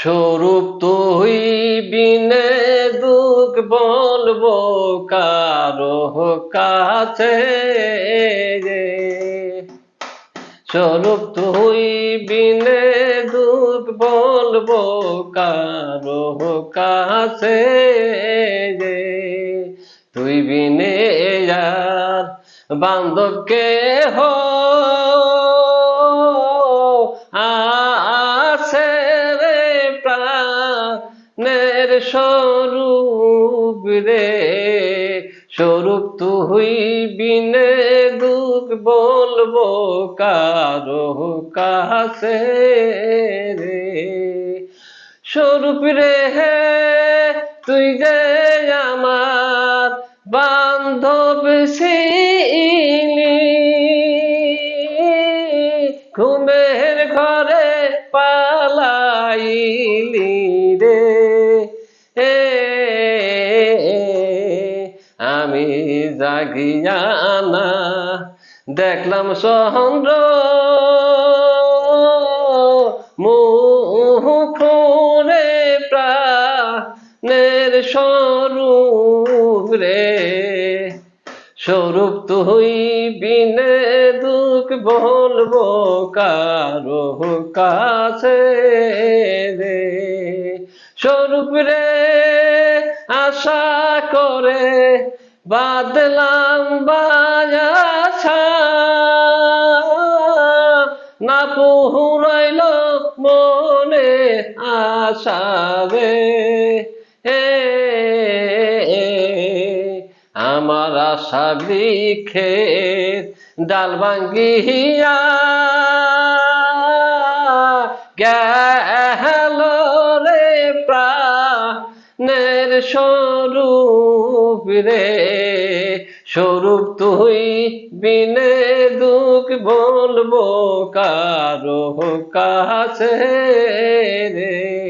স্বরূপ তুই বিনে দুঃখ বলব কারও কাছে। স্বরূপ তুই বিনে দুঃখ বলব কারও কাছে। তুই বিনে আর বান্ধবকে হো স্বরূপ রে, স্বরূপ তুই বিনে দুঃখ বলব কারও কাছে রে। স্বরূপ রে হে, তুই যে আমার বান্ধব ছিলি। ঘুমের ঘরে পালাইলি। আমি জাগিয়া না, দেখলাম সহন্দ্র মুখরে প্রাণের স্বরূপ রে। স্বরূপ তুই বিনে দুঃখ বলব কারও কাছে রে। স্বরূপ রে, আশা করে বাদলাম বাজাছা না পুরাইল মনে রে। এ আমার আশা বৃক্ষে ডাল ভাঙ্গিয়া গেল রে প্রাণের স্বরূপ রে স্বরূপ তুই বিনে দুঃখ বলব কারও কাছে রে।